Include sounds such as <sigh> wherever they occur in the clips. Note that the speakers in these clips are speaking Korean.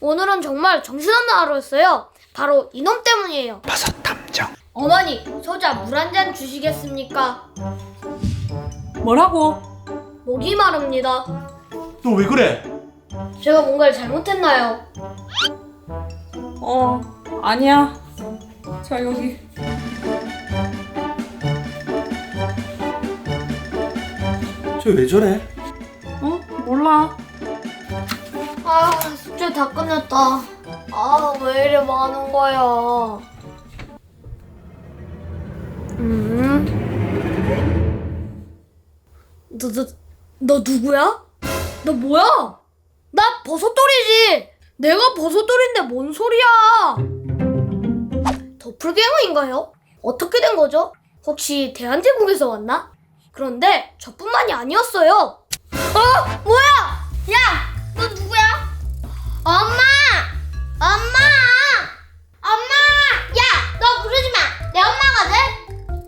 오늘은 정말 정신없는 하루였어요. 바로 이놈 때문이에요. 버섯 탐정 어머니, 소자 물 한 잔 주시겠습니까? 뭐라고? 목이 마릅니다. 너 왜 그래? 제가 뭔가를 잘못했나요? 어, 아니야. 자, 여기. 저왜 저래? 아, 숙제 다 끝냈다. 아, 왜 이래 많은 거야? 음? 너, 너, 너 누구야? 너 뭐야? 나 버섯돌이지! 내가 버섯돌인데 뭔 소리야! 도플갱어인가요? 어떻게 된 거죠? 혹시 대한제국에서 왔나? 그런데 저뿐만이 아니었어요. 어? 뭐야? 야! 너 누구야? 엄마! 엄마! 엄마! 야! 너 부르지 마! 내 엄마거든?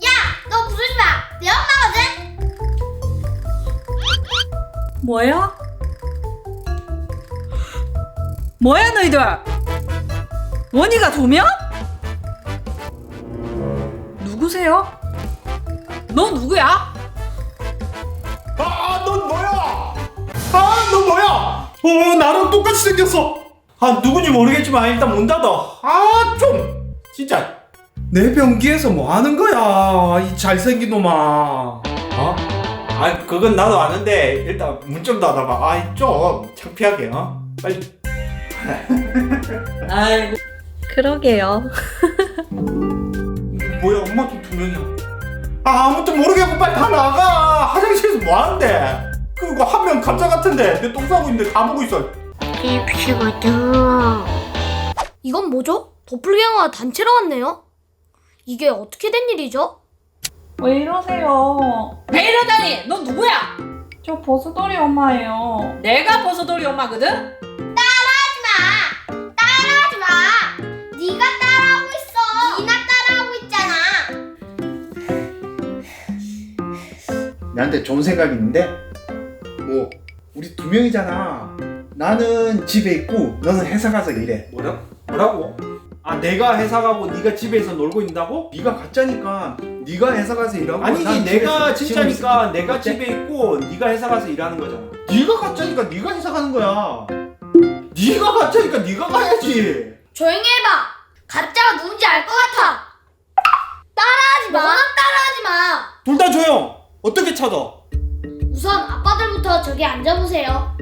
야! 너 부르지 마! 내 엄마거든? 뭐야? 뭐야, 너희들? 원희가 두 명? 누구세요? 너 누구야? 아, 넌 뭐야? 아, 너 뭐야? 어, 나랑 똑같이 생겼어. 아, 누군지 모르겠지만 일단 문 닫아. 아, 좀 진짜 내 변기에서 뭐 하는 거야? 이 잘생긴 놈아. 어? 아, 그건 나도 아는데 일단 문 좀 닫아봐. 아, 좀 창피하게, 어? 빨리. <laughs> 아이고. 그러게요. <laughs> 뭐야, 엄마도 두 명이야. 아, 아무튼 모르겠고 빨리 다 나가. 화장실에서 뭐 하는데? 그거 한명 감자 같은데 내 똥 싸고 있는데 다 보고 있어. 이건 뭐죠? 도플갱어가 단체로 왔네요? 이게 어떻게 된 일이죠? 왜 이러세요? 왜 이러다니? 너 누구야? 저 버스돌이 엄마예요. 내가 버스돌이 엄마거든? 따라하지 마! 네가 따라하고 있어! 네가 따라하고 있잖아! 나한테 좋은 생각이 있는데 뭐 우리 두 명이잖아 나는 집에 있고 너는 회사 가서 일해 뭐라? 뭐라고? 아 내가 회사 가고 네가 집에서 놀고 있다고? 네가 가짜니까 네가 회사 가서 일하고 아니지 난 내가 집에서 진짜니까. 내가 어때? 집에 있고 네가 회사 가서 일하는 거잖아 네가 가짜니까 네가 회사 가는 거야 네가 가짜니까 네가 가야지 조용히 해봐! 가짜가 누군지 알 것 같아! 따라하지 마! 너만 따라하지 마! 둘 다 조용 어떻게 찾아? 우선 아빠들부터 저기 앉아보세요.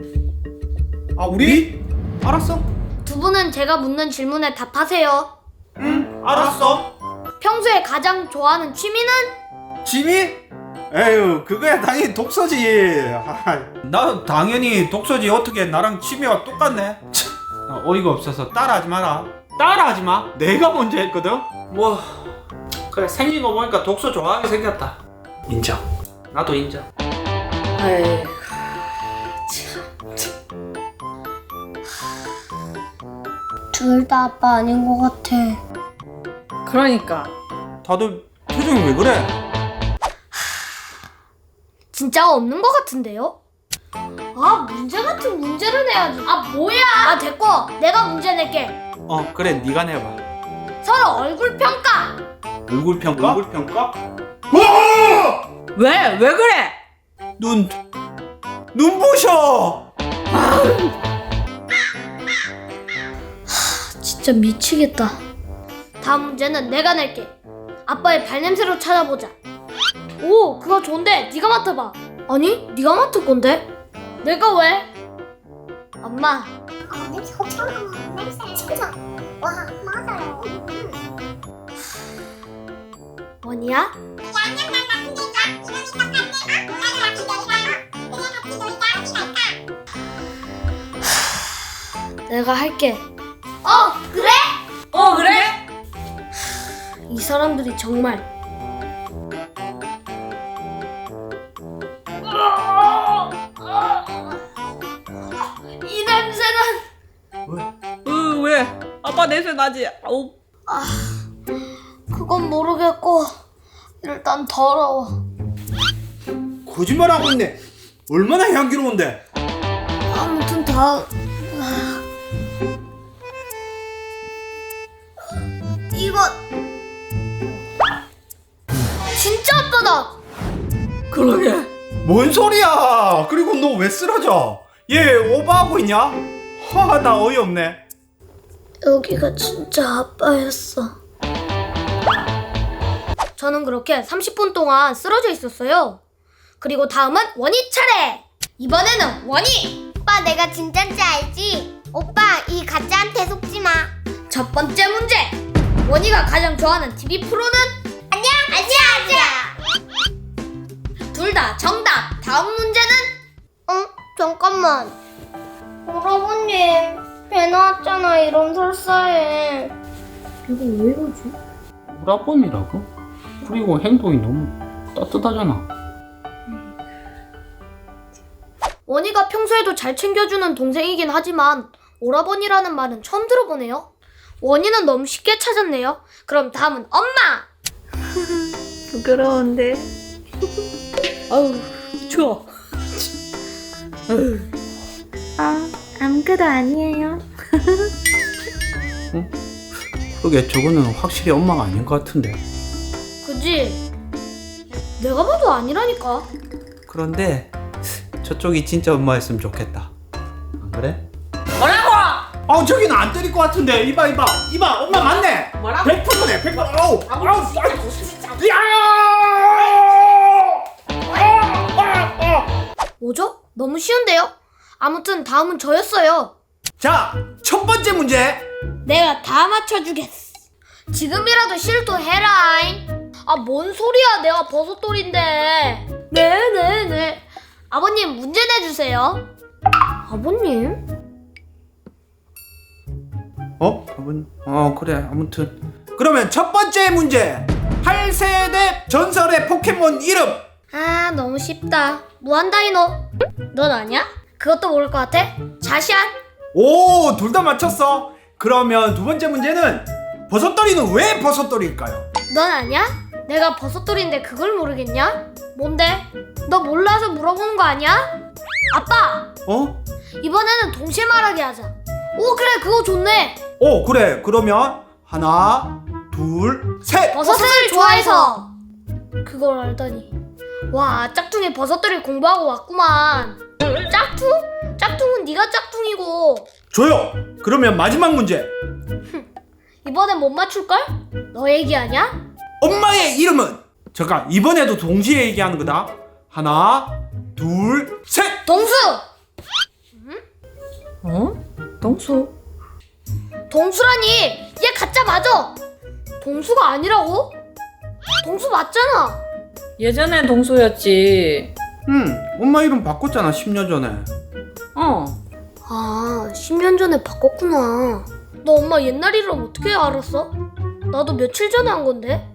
아 우리? 알았어. 두 분은 제가 묻는 질문에 답하세요. 응 알았어. 평소에 가장 좋아하는 취미는? 짐이? 에휴 그거야 당연히 독서지. 아, 나 당연히 독서지. 어떻게 나랑 취미가 똑같네? 참, 나 어이가 없어서 따라하지 마라. 따라하지 마. 내가 먼저 했거든. 뭐 그래 생긴 거 보니까 독서 좋아하게 생겼다. 인정. 나도 인정. 에이. 둘 다 아빠 아닌 것 같아. 그러니까. 다들 표정이 왜 그래? 진짜 없는 것 같은데요? 아 문제 같은 문제를 내야지. 아 뭐야? 아 됐고 내가 문제 낼게. 어 그래 네가 내봐 서로 얼굴 평가. 얼굴 평가? 얼굴 평가? 왜? 왜 그래? 눈 눈부셔 진짜 미치겠다. 다음 문제는 내가 낼게. 아빠의 발냄새로 찾아보자. 오, 그거 좋은데 네가 맡아봐. 아니, 네가 맡을 건데? 내가 왜? 엄마, 아, 냄새 엄청 나. 냄새 진짜. 와, 맞아요. 뭐냐? 내가 할게. 어, 그래? 어, 그래? 이 사람들이 정말. 이 냄새는 으, 왜? 아빠 냄새 나지? 아우. 그건 모르겠고 일단 더러워. 거짓말하고 있네 얼마나 향기로운데 아무튼 다 이거 진짜 아빠다. 그러게. 뭔 소리야? 그리고 너 왜 쓰러져? 얘 오버하고 있냐? 하, 나 어이없네. 여기가 진짜 아빠였어. 저는 그렇게 30분 동안 쓰러져 있었어요. 그리고 다음은 원이 차례. 이번에는 원이. 오빠 내가 진짠지 알지? 오빠 이 가짜한테 속지 마. 첫 번째 문제. 원희가 가장 좋아하는 TV 프로는 안녕 아지야 둘다 정답. 다음 문제는 어 잠깐만. 여러분님 배 나왔잖아 이런 설사해. 이거 왜 이러지? 오라버니라고? 그리고 행동이 너무 따뜻하잖아. 원희가 평소에도 잘 챙겨주는 동생이긴 하지만 오라버니라는 말은 처음 들어보네요. 원희는 너무 쉽게 찾았네요. 그럼 다음은 엄마. 부끄러운데. 아우, 추워. 아, 아무것도 아니에요. 그러게 저거는 확실히 엄마가 아닌 것 같은데. 그지? 내가 봐도 아니라니까. 그런데 저쪽이 진짜 엄마였으면 좋겠다. 안 그래? 아, 저기는 안 때릴 것 같은데. 이봐, 이봐. 이봐, 엄마 맞네. 뭐라고? 100%네, 100%. 아우, 아우, 아우. 야! 뭐죠? 너무 쉬운데요? 아무튼 다음은 저였어요. 자, 첫 번째 문제. 내가 다 맞춰주겠어. 지금이라도 실토해라잉. 아, 뭔 소리야. 내가 버섯돌인데. 네네네. 아버님, 문제 내주세요. 아버님? 어? 아버님? 어, 그래. 아무튼. 그러면 첫 번째 문제. 8세대 전설의 포켓몬 이름. 아, 너무 쉽다. 무한다이노. 넌 아냐? 그것도 모를 것 같아? 자시안? 오, 둘 다 맞췄어. 그러면 두 번째 문제는 버섯돌이는 왜 버섯돌일까요? 넌 아냐? 내가 버섯돌인데 그걸 모르겠냐? 뭔데? 너 몰라서 물어보는 거 아니야? 아빠! 어? 이번에는 동시에 말하게 하자. 오, 그래, 그거 좋네. 오, 그래. 그러면 하나, 둘, 셋. 버섯을 좋아해서. 그걸 알다니. 와, 짝퉁이 버섯들이 공부하고 왔구만. 짝퉁? 짝퉁은 네가 짝퉁이고 조용. 그러면 마지막 문제. 이번엔 못 맞출걸? 너 얘기하냐? 엄마의 이름은 잠깐 이번에도 동시에 얘기하는 거다. 하나, 둘, 셋. 동수! 어? 동수. 동수라니! 얘 가짜 맞아! 동수가 아니라고? 동수 맞잖아! 예전엔 동수였지. 응, 엄마 이름 바꿨잖아 10년 전에. 어. 아, 10년 전에 바꿨구나. 너 엄마 옛날 이름 어떻게 알았어? 나도 며칠 전에 한 건데.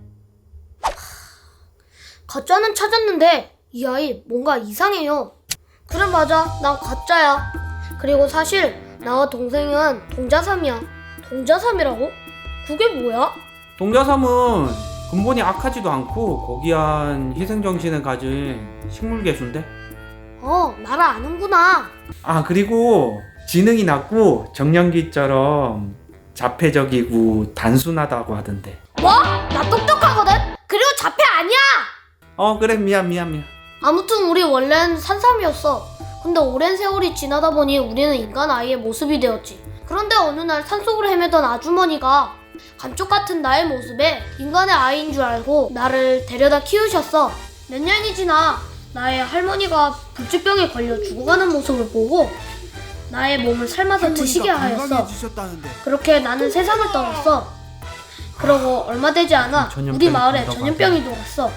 하, 가짜는 찾았는데 이 아이 뭔가 이상해요. 그래 맞아, 난 가짜야. 그리고 사실 나와 동생은 동자삼이야. 동자삼이라고? 그게 뭐야? 동자삼은 근본이 악하지도 않고 고귀한 희생정신을 가진 식물계수인데. 어, 나를 아는구나. 아 그리고 지능이 낮고 정년기처럼 자폐적이고 단순하다고 하던데. 뭐? 나 똑똑하거든? 그리고 자폐 아니야! 어 그래 미안 미안 미안. 아무튼 우리 원래는 산삼이었어. 근데 오랜 세월이 지나다 보니 우리는 인간 아이의 모습이 되었지. 그런데 어느 날 산속으로 헤매던 아주머니가 감쪽 같은 나의 모습에 인간의 아이인 줄 알고 나를 데려다 키우셨어. 몇 년이 지나 나의 할머니가 불치병에 걸려 죽어가는 모습을 보고 나의 몸을 삶아서 드시게 하였어. 그렇게 나는 세상을 떠났어. 그러고 얼마 되지 않아 우리 마을에. 전염병이 돌았어.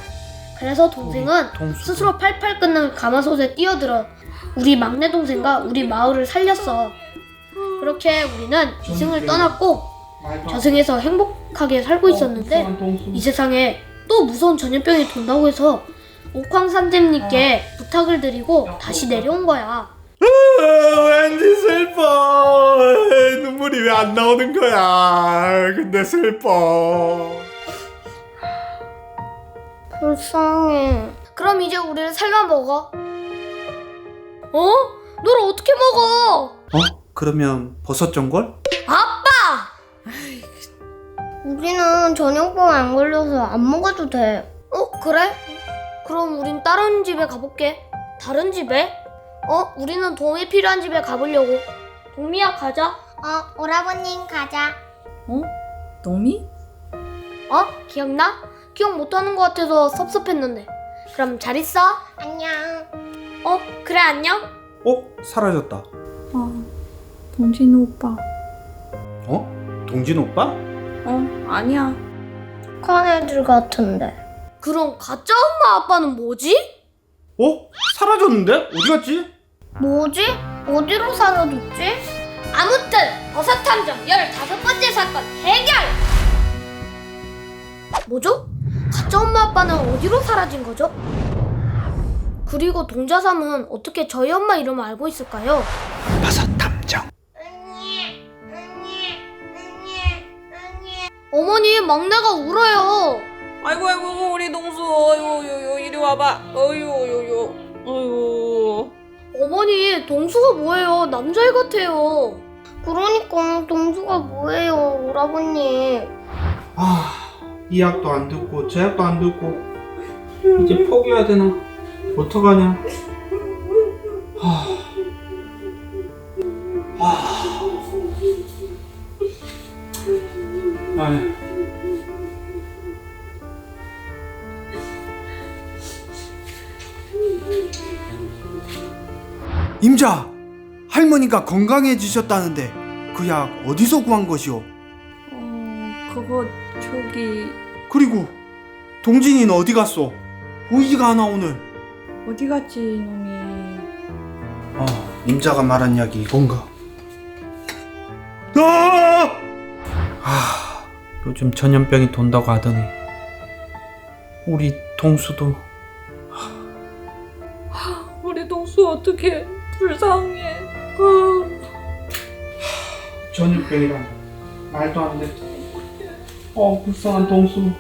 그래서 동생은. 스스로 팔팔 끓는 가마솥에 뛰어들어 우리 막내 동생과 우리 마을을 살렸어. 그렇게 우리는 이승을 떠났고 저승에서 행복하게 살고 있었는데 이 세상에 또 무서운 전염병이 돈다고 해서 옥황상제님께 부탁을 드리고 다시 내려온 거야. 왠지 슬퍼. 눈물이 왜 안 나오는 거야? 근데 슬퍼. 불쌍해. 그럼 이제 우리를 살려 먹어. 어? 널 어떻게 먹어? 어? 그러면 버섯 전골? 아빠! 우리는 전염병 안 걸려서 안 먹어도 돼. 어 그래? 그럼 우린 다른 집에 가볼게. 다른 집에? 어? 우리는 도움이 필요한 집에 가보려고. 동미야 가자. 어, 오라버님 가자. 어? 동미? 어? 기억나? 기억 못하는 것 같아서 섭섭했는데. 그럼 잘 있어. 안녕. 어? 그래 안녕. 어? 사라졌다. 아, 동진 오빠. 어? 동진 오빠? 어, 아니야. 큰 애들 같은데. 그럼 가짜 엄마 아빠는 뭐지? 어? 사라졌는데? 어디 갔지? 뭐지? 어디로 사라졌지? 아무튼 버섯 탐정 15번째 사건 해결! 뭐죠? 가짜 엄마 아빠는 어디로 사라진 거죠? 그리고 동자삼은 어떻게 저희 엄마 이름을 알고 있을까요? 버섯 어머니 막내가 울어요. 아이고 아이고 우리 동수 어유 요요 이리 와봐 어유 요요 어유 어머니 동수가 뭐예요? 남자애 같아요. 그러니까 동수가 뭐예요, 오라버님? 아, 이 약도 안 듣고 저 약도 안 듣고 이제 포기해야 되나? 어떡하냐? 하... 아휴. 임자! 할머니가 건강해지셨다는데 그 약 어디서 구한 것이오? 어 그거 저기 그리고 동진이는 어디 갔어? 보이지가 않아 오늘. 어디 갔지 놈이 아, 임자가 말한 약이 이건가? 요즘 전염병이 돈다고 하더니 우리 동수도 우리 동수 어떻게 불쌍해 아. 전염병이란 말도 안 돼. 어, 불쌍한 동수.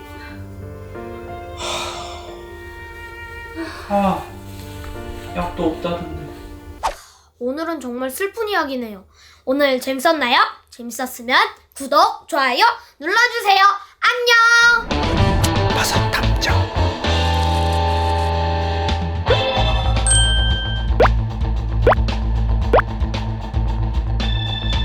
아, 약도 없다던데. 오늘은 정말 슬픈 이야기네요. 오늘 재밌었나요? 재밌었으면 구독, 좋아요 눌러주세요. 안녕! 탐정.